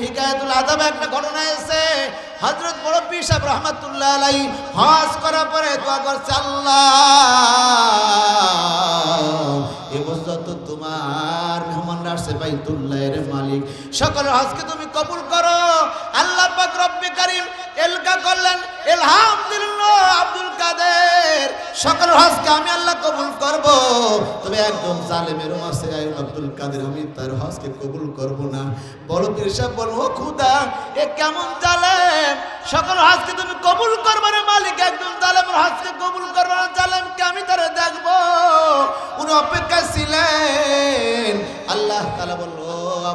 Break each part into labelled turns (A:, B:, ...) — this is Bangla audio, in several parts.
A: হিকায়াতুল আদাব একটা ঘটনা এসে হজরত মুরব্বী সাহেব রহমতুল্লাহ আলাই হজ করার পরে দোয়া করছে, আল্লাহ এবছর তো তোমার মেহমানরা আসছে বাইতুল্লাহের মালিক। সকলের হজকে তুমি কবুল করো। আল্লাহ পাক রব্বে এলকা করলেন এলহাম আব্দুল কাদের। সকল হজকে আমি আল্লাহ কবুল করব। তবে একদম জালেমের আছে আব্দুল কাদের, আমি তার হজকে কবুল করব না। বড় পীর সাহেব বলব খুদা, এ কেমন জালেম? সকল হজকে তুমি কবুল করবে না, মালিক? একদম জালেমের হজকে কবুল করবে না, জালেমকে আমি তারা দেখব। উনি অপেক্ষা ছিলেন। আল্লাহ তালা বলল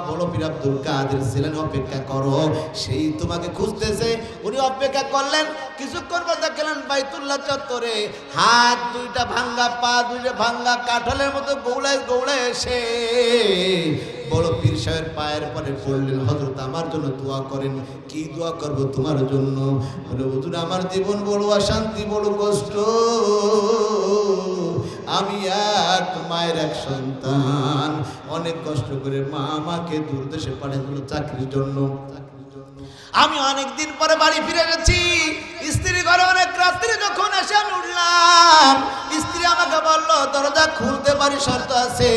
A: বড় পীর আব্দুল কাদের, ছিলেন, অপেক্ষা করো, সেই তোমাকে খুঁজতেছে। উনি অপেক্ষা করলেন, কিছুক্ষণ পর দেখলেন বাইতুল্লাহ চত্বরে হাত দুইটা ভাঙ্গা, পা দুইটা ভাঙ্গা, কাঠলের মতো গৌড়ায় গৌড়ায় এসে বড় পীর সাহেবের পায়ের পরে পড়লেন হজরত আমার জন্য দোয়া করেন, কি দোয়া করব তোমার জন্য? বলে, হুজুর, আমার জীবন বড় অশান্তি, বড় কষ্ট। আমি আর মায়ের এক সন্তান। অনেক কষ্ট করে মা আমাকে দূর দেশে পাঠিয়ে দিল চাকরির জন্য। আমি অনেকদিন পরে বাড়ি ফিরে গেছি। স্ত্রী ঘরে অনেক রাত্রি যখন এসে আমি উঠলাম। স্ত্রী আমাকে বলল, দরজা খুলতে পারি শর্ত আছে।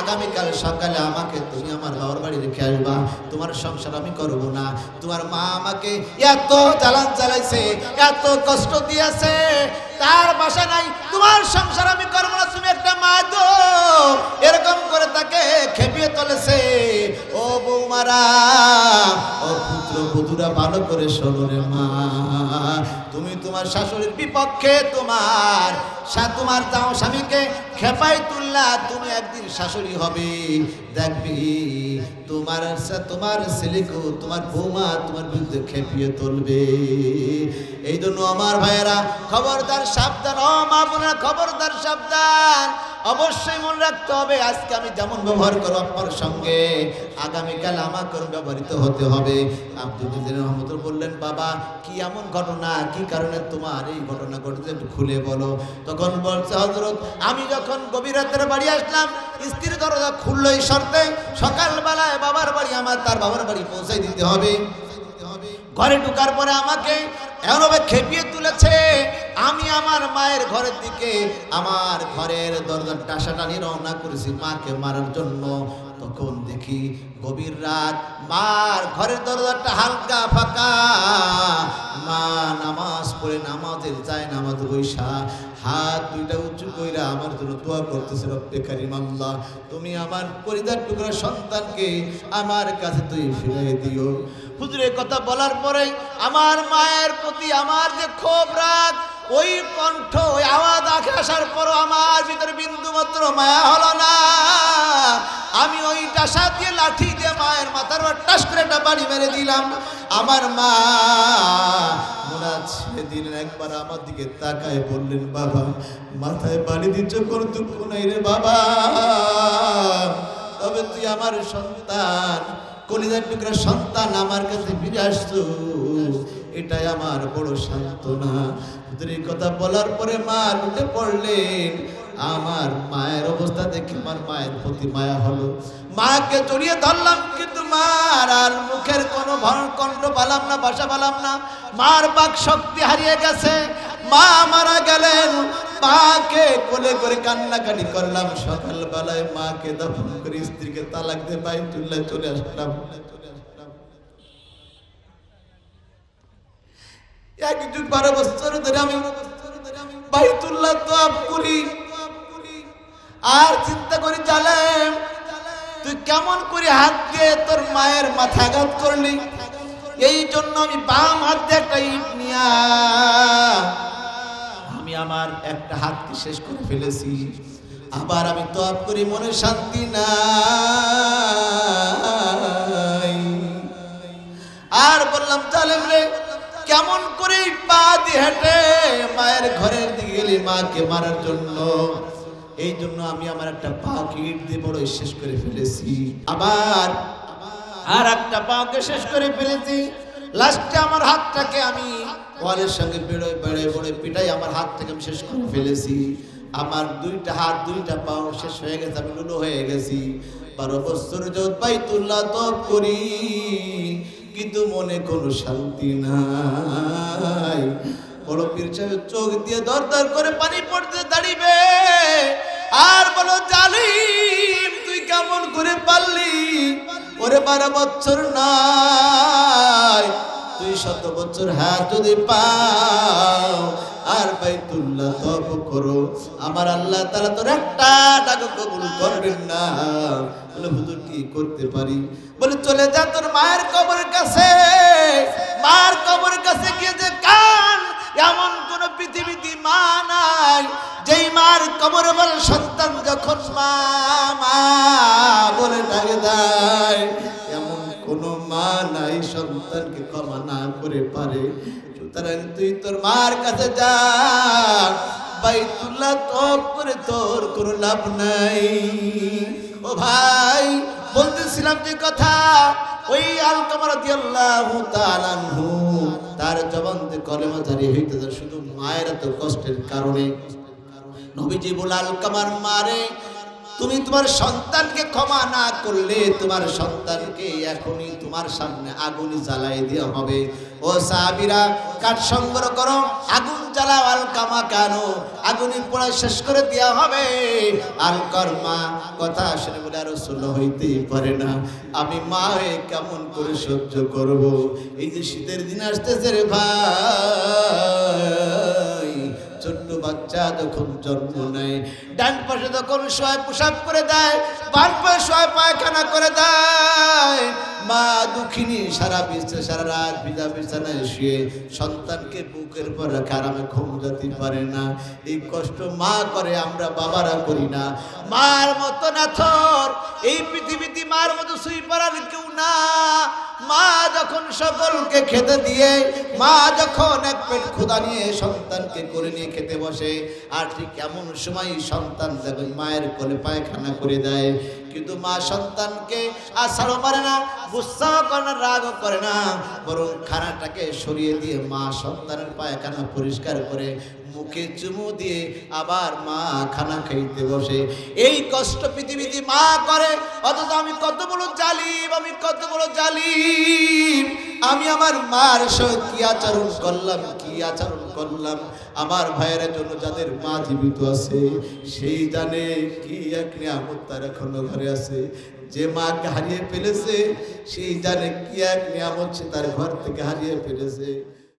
A: আগামীকাল সকালে আমাকে তুমি আমার বাবার বাড়ি রেখে আসবা তোমার সংসার আমি করব না। তোমার মা আমাকে এত জ্বালান চালাইছে এত কষ্ট দিয়েছে, তার বাসা নাই, তোমার সংসার আমি করব না। তুমি একটা মা দো এরকম করে তাকে খেপিয়ে তুলেছে। ও বৌমারা বধুরা ভালো করে শোনো রে মা। তুমি তোমার শাশুড়ির বিপক্ষে তোমার সা- তোমার দাও স্বামীকে খেপাই তুললা, তুমি একদিন শাশুড়ি হবে। দেখবি, তোমার তোমার ছেলেকেও তোমার বৌমা তোমার বিরুদ্ধে খেপিয়ে তুলবে। এই জন্য আমার ভাইয়েরা, খবরদার সাবধান, ও মা বোনেরা, খবরদার সাবধান। অবশ্যই মনে রাখতে হবে, আজকে আমি যেমন ব্যবহার করো আপনার সঙ্গে, আগামীকাল আমাকে ব্যবহৃত হতে হবে। আব্দুল রহমত বললেন, বাবা, কি এমন ঘটনা, কি কারণে তোমার এই ঘটনা ঘটেছে খুলে বলো। তখন বলছে হজরত আমি যখন গভীর রাতের বাড়ি আসলাম, স্ত্রীর দরজা খুললো এই শর্তে, সকালবেলায় বাবার বাড়ি আমার, তার বাবার বাড়ি পৌঁছে দিতে হবে। ঘরে ঢুকার পরে আমাকে এমনভাবে খেপিয়ে তুলেছে, আমি আমার মায়ের ঘরের দিকে, আমার ঘরের দরজার টাসা টানি রওনা করেছি মাকে মারার জন্য। তখন দেখি গভীর রাত। মার ঘরের দরজাটা হালকা ফাঁকা। মা নামাজ পড়ে নামাজের যায় নামাজ বৈশা। হাত দুইটা উঁচু কইরা আমার জন্য দোয়া করতেছে, রব্বে কারিম আল্লাহ। তুমি আমার পরিবার টুকরা সন্তানকে আমার কাছে তুই ফিরিয়ে দিও। হুজুরের কথা বলার পরে আমার মায়ের প্রতি আমার যে ক্ষোভ, রাগ, ওই কণ্ঠ, ওই আওয়াজ আসার পরও আমার ভিতরে বিন্দু মাত্র মায়া বাড়ি মেরে দিলাম। আমার মা একবার আমার দিকে তাকায় বললেন, বাবা, মাথায় বাড়ি রে বাবা। তবে তুই আমার সন্তান সন্তান আমার কাছে এটাই আমার বড় সান্ত্বনা। এই কথা বলার পরে মা লুটে পড়লেন। আমার মায়ের অবস্থা দেখে আমার মায়ের প্রতি মায়া হলো। মাকে জড়িয়ে ধরলাম, কিন্তু মার আর মুখের কোনো কণ্ঠ পালাম না বাসা পালাম না। মার বাক শক্তি হারিয়ে গেছে। মা মারা গেলেন। মাকে কোলে করে কান্নাকাটি করলাম। সকালবেলায় মাকে দফন করে স্ত্রীকে তালাক দিয়ে বাইতুল্লাহ চলে আসলাম। এক যুগ বারো বছর ধরে আমি বাইতুল্লাহ তোয়াব করি। আর চিন্তা করি, জালেম, তুই কেমন করে হাত দিয়ে তোর মায়ের মাথা মাথাঘাত করলি? এই জন্য আমি বাম হাত দিয়ে একটা আমি আমার একটা হাতকে শেষ করে ফেলেছি। আবার আমি তোয়াব করি, মনে শান্তি নাই। আর বললাম, জালেম রে, কেমন করে পা দিয়ে হেঁটে মায়ের ঘরের দিকে গেলি মাকে মারার জন্য? এই জন্য আমি আমার একটা পা ইট দিয়ে বড় শেষ করে ফেলেছি। আবার আর একটা পাকে শেষ করে ফেলেছি। লাস্টে আমার হাতটাকে আমি ওয়ালের সঙ্গে বেড়ে বেড়ে বেড়ে পিটাই আমার হাতটাকে আমি শেষ করে ফেলেছি। আমার দুইটা হাত, দুইটা পাও শেষ হয়ে গেছে, আমি লুলো হয়ে গেছি। বারো বছর যোধ বাইতুল্লাহ তপ করি, কিন্তু মনে কোনো শান্তি নাই। বড় পীর চোখ দিয়ে দর দর করে পানি দাঁড়িবে আর বলো, জালিম, তুই কেমন করে পারলি? ওরে বারো বছর নাই, তুই শত বছর হাত যদি পাও, আর ভাই বাইতুল্লাহ তব করো। আমার আল্লাহ তারা তোর একটা টাকা কবুল করবেন না। বলে, হুজুর, কি করতে পারি? বলে, চলে যা তোর মায়ের কবরের কাছে। মার কবরের কাছে গিয়ে যে কান, এমন কোন পৃথিবীতে মা নাই যেই মার কবর বল, সন্তান যখন মা মা বলে ডাকে দেয়, এমন কোন মা নাই সন্তানকে ক্ষমা না করে পারে। সুতরাং তুই তোর মার কাছে যা, বাইতুল্লাহ তপ করে তোর কোনো লাভ নাই। ও ভাই, বলতেছিলাম যে কথা, ওই আলকামার দিয়াল্লাহু তাআলাহু তার জবানতে কলেমা জারি হইতে শুধু মায়ের তো কষ্টের কারণে। নবীজি বলে আলকামার মারে, তুমি তোমার সন্তানকে ক্ষমা না করলে তোমার সন্তানকে এখনই তোমার সামনে আগুন জ্বালাই দেওয়া হবে। ও সাহাবিরা, কাঠ সংগ্রহ করো, আগুন জ্বালাও আলকামা কেন আগুনই পোড়া শেষ করে দেওয়া হবে। আলকর মা কথা শুনে বলে, আরও ষোলো হইতেই পারে না। আমি মা হয়ে কেমন করে সহ্য করব? এই যে শীতের দিন আসতেছে রে ভাই। বাচ্চা যখন জন্ম নেয়, ডান পাশে যখন শোয় পোশাক করে দেয়, বাম পাশে শোয় পায়খানা করে দেয়। মা দুঃখিনী সারা বিশ্বে, সারা রাত ভিজা বিছানায় শুয়ে সন্তানকে বুকের পর রাখে আরামে ঘুম যেতে পারে না। এই কষ্ট মা করে, আমরা বাবারা করি না। মার মতো না থর এই পৃথিবীতে মার মতো সুই পারার কেউ না। মা যখন সকলকে খেতে দিয়ে, মা যখন এক পেট ক্ষুদা নিয়ে সন্তানকে করে নিয়ে খেতে বসে। আর ঠিক এমন সময় সন্তান যখন মায়ের কোলে পায়খানা করে দেয়। কিন্তু মা সন্তানকে আশারও পারে না গুসাও করে না, রাগও করে না। বরং খানাটাকে সরিয়ে দিয়ে মা সন্তানের পায়খানা পরিষ্কার করে মুখে চুমু দিয়ে আবার মা খানা খাইতে বসে। এই কষ্ট পৃথিবীতে মা করে, অথচ আমি কত বড় জালিম, আমি কত বড় জালিম। আমি আমার মার সঙ্গে কি আচরণ করলাম, কি আচরণ করলাম? আমার ভাইয়ের জন্য যাদের মা জীবিত আছে, সেই জানে কি এক নিয়ামত তার এখনও ঘরে আছে। যে মাকে হারিয়ে ফেলেছে, সেই জানে কি এক নিয়ামত সে তার ঘর থেকে হারিয়ে ফেলেছে।